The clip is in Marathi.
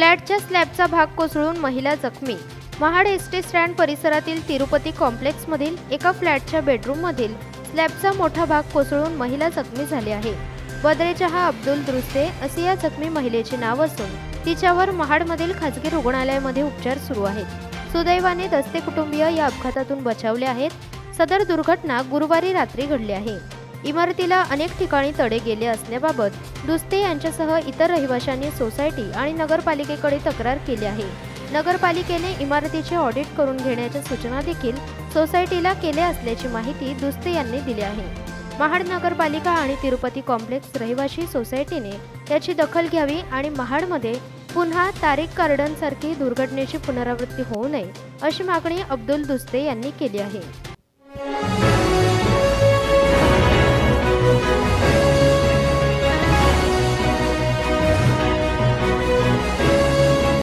फ्लॅटच्या स्लॅबचा भाग कोसळून महिला जखमी. महाड एस टी स्टँड परिसरातील तिरुपती कॉम्प्लेक्समधील एका फ्लॅटच्या बेडरूममधील स्लॅबचा मोठा भाग कोसळून महिला जखमी झाली आहे. बद्रेजहा अब्दुल द्रुस्ते असे या जखमी महिलेचे नाव असून तिच्यावर महाडमधील खाजगी रुग्णालयामध्ये उपचार सुरू आहेत. सुदैवाने दस्ते कुटुंबीय या अपघातातून बचावले आहेत. सदर दुर्घटना गुरुवारी रात्री घडली आहे. इमारतीला अनेक ठिकाणी तडे गेले असण्याबाबत दुस्ते यांच्यासह इतर रहिवाशांनी सोसायटी आणि नगरपालिकेकडे तक्रार केली आहे. नगरपालिकेने इमारतीचे ऑडिट करून घेण्याच्या सूचना देखील सोसायटीला केल्या असल्याची माहिती दुस्ते यांनी दिली आहे. महाड नगरपालिका आणि तिरुपती कॉम्प्लेक्स रहिवाशी सोसायटीने याची दखल घ्यावी आणि महाडमध्ये पुन्हा तारीख कार्डनसारखी दुर्घटनेची पुनरावृत्ती होऊ नये अशी मागणी अब्दुल दुस्ते यांनी केली आहे.